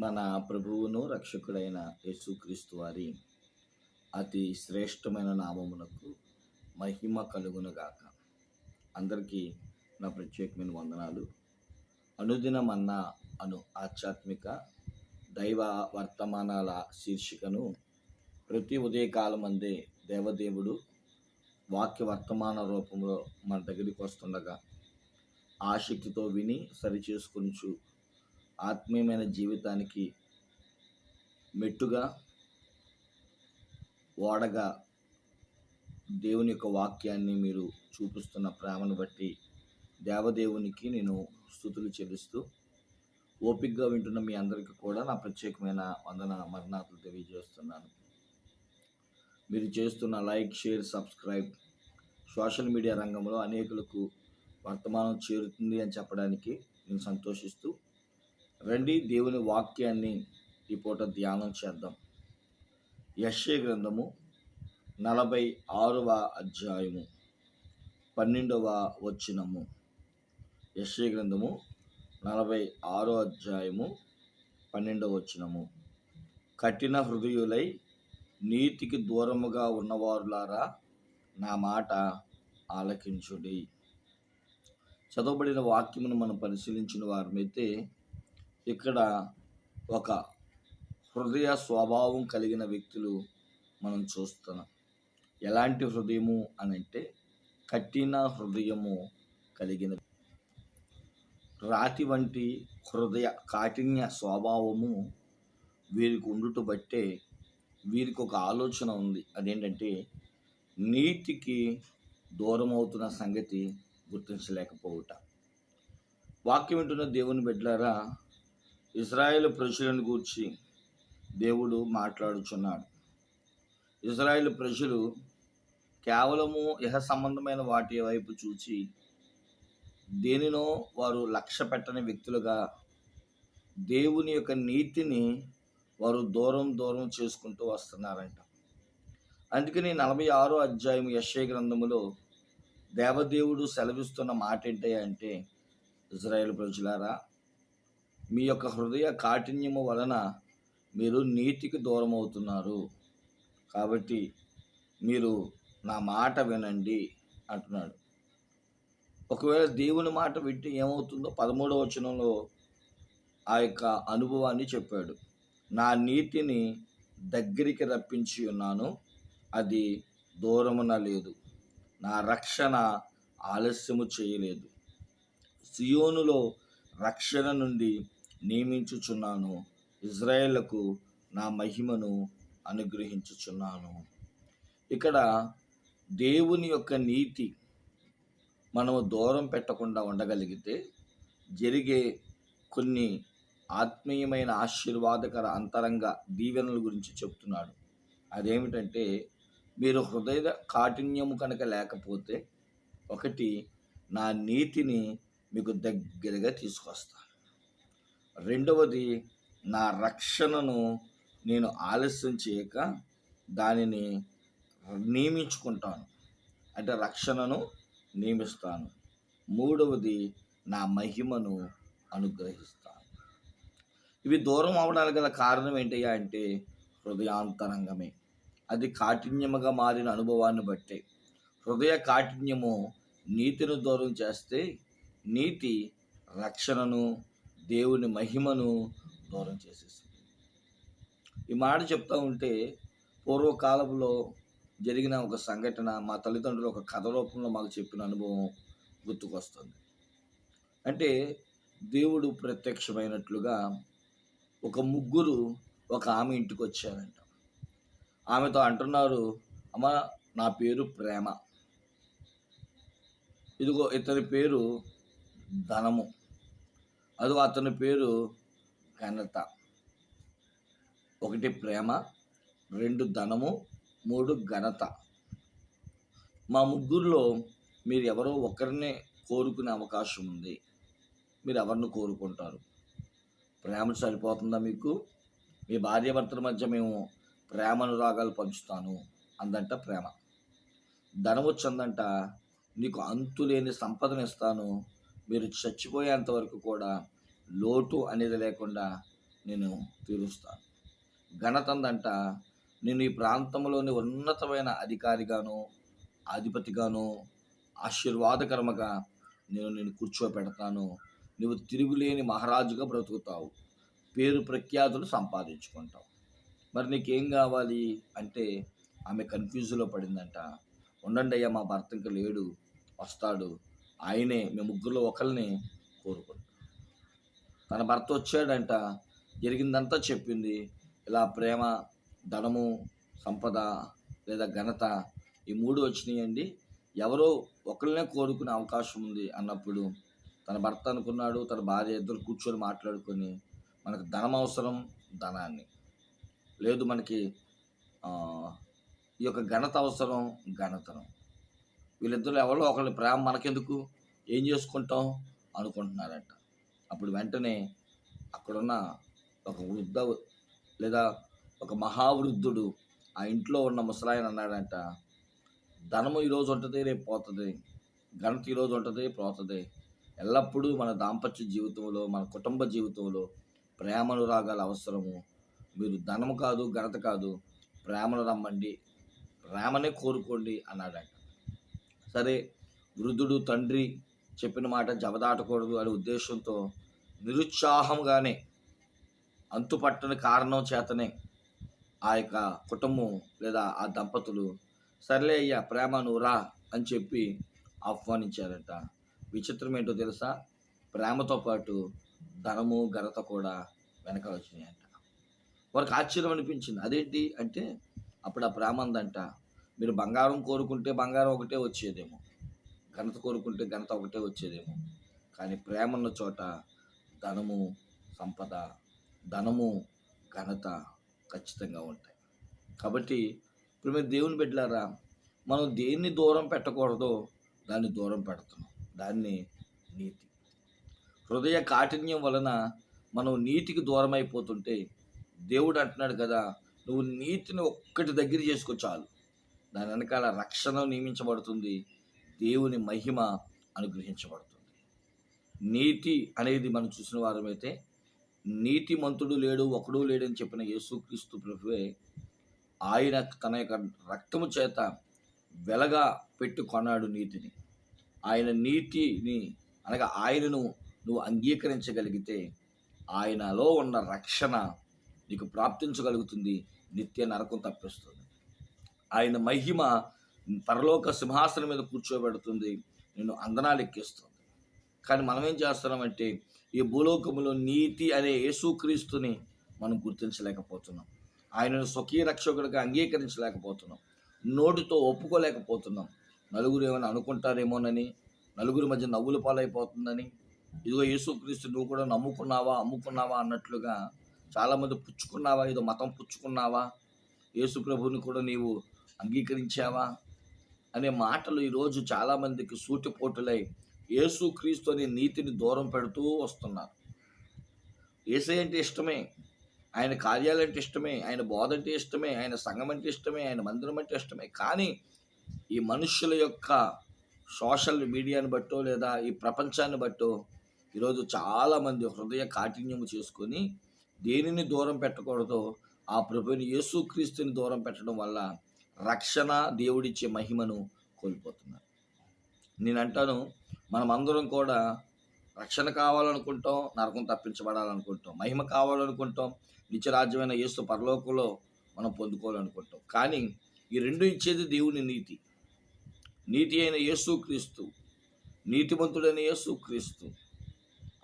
మన ప్రభువును రక్షకుడైన యేసుక్రీస్తు వారి అతి శ్రేష్టమైన నామమునకు మహిమ కలుగునుగాక. అందరికీ నా ప్రత్యేకమైన వందనాలు. అనుదినమన్న అను ఆధ్యాత్మిక దైవ వర్తమానాల శీర్షికను ప్రతి ఉదయకాలం అందే దేవదేవుడు వాక్య వర్తమాన రూపంలో మన దగ్గరికి వస్తుండగా ఆసక్తితో విని సరిచేసుకొనిచు ఆత్మీయమైన జీవితానికి మెట్టుగా ఓడగా దేవుని యొక్క వాక్యాన్ని మీరు చూపిస్తున్న ప్రేమను బట్టి దేవదేవునికి నేను స్థుతులు చెల్లిస్తూ ఓపిక్గా వింటున్న మీ అందరికీ కూడా నా ప్రత్యేకమైన వందన మరణాతులు తెలియజేస్తున్నాను. మీరు చేస్తున్న like share subscribe social media రంగంలో అనేకులకు వర్తమానం చేరుతుంది అని చెప్పడానికి నేను సంతోషిస్తూ రండి దేవుని వాక్యాన్ని ఈ పూట ధ్యానం చేద్దాం. యశ్య గ్రంథము నలభై ఆరవ అధ్యాయము పన్నెండవ వచనము. యశ్య గ్రంథము నలభై ఆరో అధ్యాయము పన్నెండవ వచనము. కఠిన హృదయులై నీతికి దూరముగా ఉన్నవారులారా నా మాట ఆలకించుడి. చదవబడిన వాక్యమును మనం పరిశీలించిన వారమైతే ఇక్కడ ఒక హృదయ స్వభావం కలిగిన వ్యక్తులు మనం చూస్తున్నాం. ఎలాంటి హృదయము అని అంటే కఠిన హృదయము కలిగిన రాతి వంటి హృదయ కాఠిన్య స్వభావము వీరికి ఉండుట బట్టే వీరికి ఒక ఆలోచన ఉంది. అదేంటంటే నీతికి దూరం అవుతున్న సంగతి గుర్తించలేకపోవుట. వాక్యం వింటున్న దేవుని బిడ్డలారా ఇజ్రాయేల్ ప్రజలను గూర్చి దేవుడు మాట్లాడుచున్నాడు. ఇజ్రాయేల్ ప్రజలు కేవలము ఇహ సంబంధమైన వాటి వైపు చూచి దేనినో వారు లక్ష్య పెట్టని వ్యక్తులుగా దేవుని యొక్క నీతిని వారు దూరం దూరం చేసుకుంటూ వస్తున్నారంట. అందుకని నలభై ఆరో అధ్యాయం యశ్య గ్రంథములో దేవదేవుడు సెలవిస్తున్న మాట ఏంటి అంటే ఇజ్రాయేల్ ప్రజలారా మీ యొక్క హృదయ కాఠిన్యము వలన మీరు నీతికి దూరం అవుతున్నారు కాబట్టి మీరు నా మాట వినండి అంటున్నాడు. ఒకవేళ దేవుని మాట వింటే ఏమవుతుందో పదమూడవ వచనంలో ఆ యొక్క అనుభవాన్ని చెప్పాడు. నా నీతిని దగ్గరికి రప్పించి ఉన్నాను. అది దూరమున లేదు. నా రక్షణ ఆలస్యము చేయలేదు. సియోనులో రక్షణ నుండి నియమించుచున్నాను. ఇజ్రాయేళ్ళకు నా మహిమను అనుగ్రహించుచున్నాను. ఇక్కడ దేవుని యొక్క నీతి మనము దూరం పెట్టకుండా ఉండగలిగితే జరిగే కొన్ని ఆత్మీయమైన ఆశీర్వాదకర అంతరంగ దీవెనల గురించి చెప్తున్నాడు. అదేమిటంటే మీరు హృదయ కాఠిన్యము కనుక లేకపోతే ఒకటి నా నీతిని మీకు దగ్గరగా తీసుకొస్తాను. రెండవది నా రక్షణను నేను ఆలస్యం చేయక దానిని నియమించుకుంటాను. అంటే రక్షణను నియమిస్తాను. మూడవది నా మహిమను అనుగ్రహిస్తాను. ఇవి దూరం అవడానికి గల కారణం ఏంటయ్యా అంటే హృదయాంతరంగమే. అది కాఠిన్యముగా మారిన అనుభవాన్ని బట్టే. హృదయ కాఠిన్యము నీతిని దూరం చేస్తే నీతి రక్షణను దేవుని మహిమను దూరం చేసేస్తుంది ఈ మాట చెప్తా ఉంటే పూర్వకాలంలో జరిగిన ఒక సంఘటన మా తల్లిదండ్రులు ఒక కథ రూపంలో మాకు చెప్పిన అనుభవం గుర్తుకొస్తుంది. అంటే దేవుడు ప్రత్యక్షమైనట్లుగా ఒక ముగ్గురు ఒక ఆమె ఇంటికి వచ్చారంట. ఆమెతో అంటున్నారు అమ్మ నా పేరు ప్రేమ. ఇదిగో ఇతని పేరు ధనము. అది అతని పేరు ఘనత. ఒకటి ప్రేమ రెండు ధనము మూడు ఘనత. మా ముగ్గురులో మీరు ఎవరో ఒకరినే కోరుకునే అవకాశం ఉంది. మీరు ఎవరిని కోరుకుంటారు? ప్రేమ సరిపోతుందా మీకు? మీ భార్యాభర్తల మధ్య మేము ప్రేమనురాగాలు పంచుతాను అందంట ప్రేమ. ధనం వచ్చిందంట నీకు అంతులేని సంపదను ఇస్తాను మీరు చచ్చిపోయేంత వరకు కూడా లోటు అనేది లేకుండా నేను తీరుస్తాను. ఘనతందంట నేను ఈ ప్రాంతంలోని ఉన్నతమైన అధికారిగాను అధిపతిగాను ఆశీర్వాదకరమగా నేను నేను కూర్చోపెడతాను నువ్వు తిరుగులేని మహారాజుగా బ్రతుకుతావు. పేరు ప్రఖ్యాతులు సంపాదించుకుంటావు. మరి నీకేం కావాలి అంటే ఆమె కన్ఫ్యూజ్లో పడిందంట. ఉండండి అయ్యా మా భర్త ఇంకా లేడు వస్తాడు. ఆయనే మేము ముగ్గురులో ఒకరిని కోరుకుంటాం తన భర్త వచ్చాడంట జరిగిందంతా చెప్పింది ఇలా ప్రేమ ధనము సంపద లేదా ఘనత ఈ మూడు వచ్చినాయండి. ఎవరో ఒకరినే కోరుకునే అవకాశం ఉంది అన్నప్పుడు తన భర్త అనుకున్నాడు తన భార్య ఇద్దరు కూర్చొని మాట్లాడుకొని మనకు ధనం అవసరం ధనాన్ని. లేదు మనకి ఈ యొక్క ఘనత అవసరం ఘనతను. వీళ్ళిద్దరు ఎవరో ఒకళ్ళు ప్రేమ మనకెందుకు? ఏం చేసుకుంటాం? అనుకుంటున్నారంట. అప్పుడు వెంటనే అక్కడున్న ఒక వృద్ధ లేదా ఒక మహావృద్ధుడు ఆ ఇంట్లో ఉన్న ముసలాయన అన్నాడంట ధనము ఈరోజు ఉంటుంది రేపు పోతుంది. ఘనత ఈరోజు ఉంటుంది పోతుంది. ఎల్లప్పుడూ మన దాంపత్య జీవితంలో మన కుటుంబ జీవితంలో ప్రేమను రాగాల అవసరము. మీరు ధనము కాదు ఘనత కాదు ప్రేమను రమ్మండి. ప్రేమనే కోరుకోండి అన్నాడంట. సరే వృద్ధుడు తండ్రి చెప్పిన మాట జవదాటకూడదు అనే ఉద్దేశంతో నిరుత్సాహంగానే అంతుపట్టని కారణం చేతనే ఆ యొక్క కుటుంబం లేదా ఆ దంపతులు సర్లే అయ్యా ప్రేమ నువ్వురా అని చెప్పి ఆహ్వానించారట. విచిత్రం ఏంటో తెలుసా? ప్రేమతో పాటు ధనము ఘనత కూడా వెనక వచ్చినాయంట. వారికి ఆశ్చర్యం అనిపించింది. అదేంటి అంటే అప్పుడు ఆ ప్రేమందంట మీరు బంగారం కోరుకుంటే బంగారం ఒకటే వచ్చేదేమో. ఘనత కోరుకుంటే ఘనత ఒకటే వచ్చేదేమో. కానీ ప్రేమ ఉన్న చోట ధనము సంపద ధనము ఘనత ఖచ్చితంగా ఉంటాయి. కాబట్టి ఇప్పుడు మీరు దేవుని బిడ్డలారా మనం దేన్ని దూరం పెట్టకూడదో దాన్ని దూరం పెడుతున్నాం. దాన్ని నీతి. హృదయ కాఠిన్యం వలన మనం నీతికి దూరం అయిపోతుంటే దేవుడు అంటున్నాడు కదా నువ్వు నీతిని ఒక్కటి దగ్గర చేసుకో చాలు. దాని వెనకాల రక్షణ నియమించబడుతుంది. దేవుని మహిమ అనుగ్రహించబడుతుంది. నీతి అనేది మనం చూసిన వారమైతే నీతిమంతుడు లేడు ఒకడు లేడని చెప్పిన యేసుక్రీస్తు ప్రభువే ఆయన తన యొక్క రక్తము చేత వెలగా పెట్టి కొన్నాడు నీతిని. ఆయన నీతిని అనగా ఆయనను నువ్వు అంగీకరించగలిగితే ఆయనలో ఉన్న రక్షణ నీకు ప్రాప్తించగలుగుతుంది. నిత్య నరకం తప్పిస్తుంది. ఆయన మహిమ పరలోక సింహాసనం మీద కూర్చోబెడుతుంది. నేను అందనాలు ఎక్కిస్తుంది. కానీ మనం ఏం చేస్తున్నామంటే ఈ భూలోకంలో నీతి అనే యేసుక్రీస్తుని మనం గుర్తించలేకపోతున్నాం. ఆయనను స్వకీయ రక్షకుడిగా అంగీకరించలేకపోతున్నాం. నోటితో ఒప్పుకోలేకపోతున్నాం. నలుగురు ఏమైనా అనుకుంటారేమోనని నలుగురి మధ్య నవ్వుల పాలైపోతుందని ఇదిగో యేసుక్రీస్తు నువ్వు కూడా నమ్ముకున్నావా అమ్ముకున్నావా అన్నట్లుగా చాలామంది పుచ్చుకున్నావా ఏదో మతం పుచ్చుకున్నావా యేసు ప్రభుని కూడా నీవు అంగీకరించావా? అనే మాటలు ఈరోజు చాలామందికి సూటిపోటులై యేసుక్రీస్తు అనే నీతిని దూరం పెడుతూ వస్తున్నారు. ఏసై అంటే ఇష్టమే ఆయన కార్యాలు అంటే ఇష్టమే ఆయన బోధ అంటే ఇష్టమే ఆయన సంఘం అంటే ఇష్టమే ఆయన మందిరం అంటే ఇష్టమే. కానీ ఈ మనుషుల యొక్క సోషల్ మీడియాని బట్టో లేదా ఈ ప్రపంచాన్ని బట్టో ఈరోజు చాలామంది హృదయ కాఠిన్యము చేసుకొని దేనిని దూరం పెట్టకూడదో ఆ ప్రభుని యేసుక్రీస్తుని దూరం పెట్టడం వల్ల రక్షణ దేవుడిచ్చే మహిమను కోల్పోతున్నారు. నేను అంటాను మనమందరం కూడా రక్షణ కావాలనుకుంటాం నరకం తప్పించబడాలనుకుంటాం మహిమ కావాలనుకుంటాం నిత్యరాజ్యమైన యేసు పరలోకంలో మనం పొందుకోవాలనుకుంటాం. కానీ ఈ రెండు ఇచ్చేది దేవుని నీతి. నీతి అయిన యేసుక్రీస్తు నీతిమంతుడైన యేసుక్రీస్తు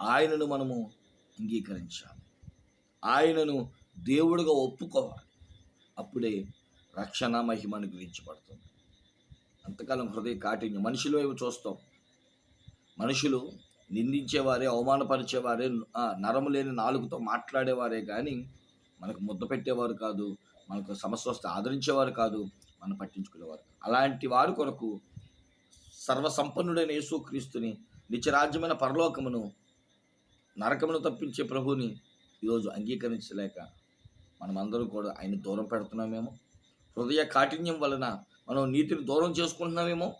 ఆయనను మనము అంగీకరించాలి. ఆయనను దేవుడిగా ఒప్పుకోవాలి. అప్పుడే రక్షణ మహిమను గురించబడుతుంది అంతకాలం హృదయ కాఠిన్యం. మనుషులు వైపు చూస్తాం? మనుషులు నిందించేవారే అవమానపరిచేవారే నరము లేని నాలుగుతో మాట్లాడేవారే కానీ మనకు ముద్ద పెట్టేవారు కాదు మనకు సమస్య వస్తే ఆదరించేవారు కాదు మనం పట్టించుకునేవారు. అలాంటి వారి కొరకు సర్వసంపన్నుడైన యేసుక్రీస్తుని నిత్యరాజ్యమైన పరలోకమును నరకమును తప్పించే ప్రభుని ఈరోజు అంగీకరించలేక మనమందరం కూడా ఆయన దూరం పెడుతున్నామేమో. హృదయ కాఠిన్యం వలన మనం నీతిని దూరం చేసుకుంటున్నామేమో?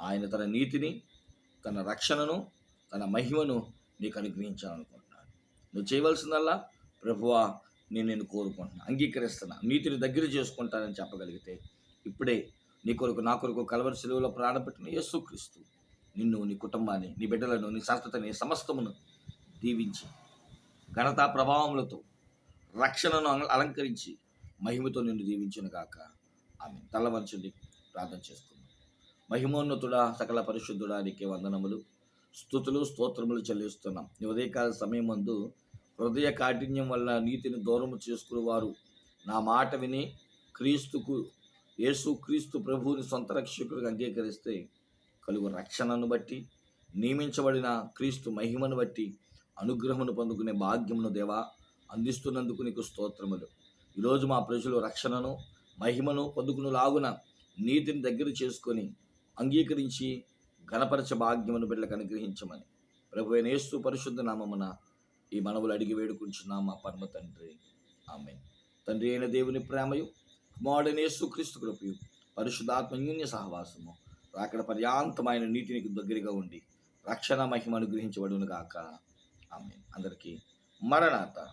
ఆయన తన నీతిని తన రక్షణను తన మహిమను నీకు అనుగ్రహించాలనుకుంటున్నాను నువ్వు చేయవలసిందల్లా ప్రభువా నేను నేను కోరుకుంటున్నా. అంగీకరిస్తున్నా. నీతిని దగ్గర చేసుకుంటానని చెప్పగలిగితే ఇప్పుడే నీ కొరకు నా కొరకు కలవరి సెలవులో ప్రాణపెట్టిన యేసుక్రీస్తు నిన్ను నీ కుటుంబాన్ని నీ బిడ్డలను నీ సంతతిని సమస్తమును దీవించి ఘనతా ప్రభావములతో రక్షణను అలంకరించి మహిమతో నిన్ను దీవించును గాక. ఆమె తల్లవంచుండి ప్రార్థన చేసుకుందాం. మహిమోన్నతుడా సకల పరిశుద్ధుడా నీకే వందనములు. స్థుతులు స్తోత్రములు చెల్లిస్తున్నాం. ఉదయకాల సమయం మందు హృదయ కాఠిన్యం వల్ల నీతిని దూరము చేసుకుని వారు నా మాట విని క్రీస్తుకు యేసు క్రీస్తు ప్రభువుని సొంత రక్షకుడికి అంగీకరిస్తే కలుగు రక్షణను బట్టి నియమించబడిన క్రీస్తు మహిమను బట్టి అనుగ్రహమును పొందుకునే భాగ్యమును దేవా అందిస్తున్నందుకు నీకు స్తోత్రములు. ఈరోజు మా ప్రజలు రక్షణను మహిమను పొందుకుని లాగున నీతిని దగ్గర చేసుకొని అంగీకరించి ఘనపరచ భాగ్యమును బిడ్డలకు అనుగ్రహించమని ప్రభు నేస్తు పరిశుద్ధ నామమున ఈ మనవులు అడిగి వేడుకుంటున్నాం మా పరమ తండ్రి. ఆమె తండ్రి అయిన దేవుని ప్రేమయు కుమారుడైన క్రీస్తు కృపయు పరిశుద్ధాత్మ సహవాసము రాకడ పర్యాంతమైన నీటిని దగ్గరగా ఉండి రక్షణ మహిమ అనుగ్రహించబడును గాక. ఆమె అందరికీ మరణాత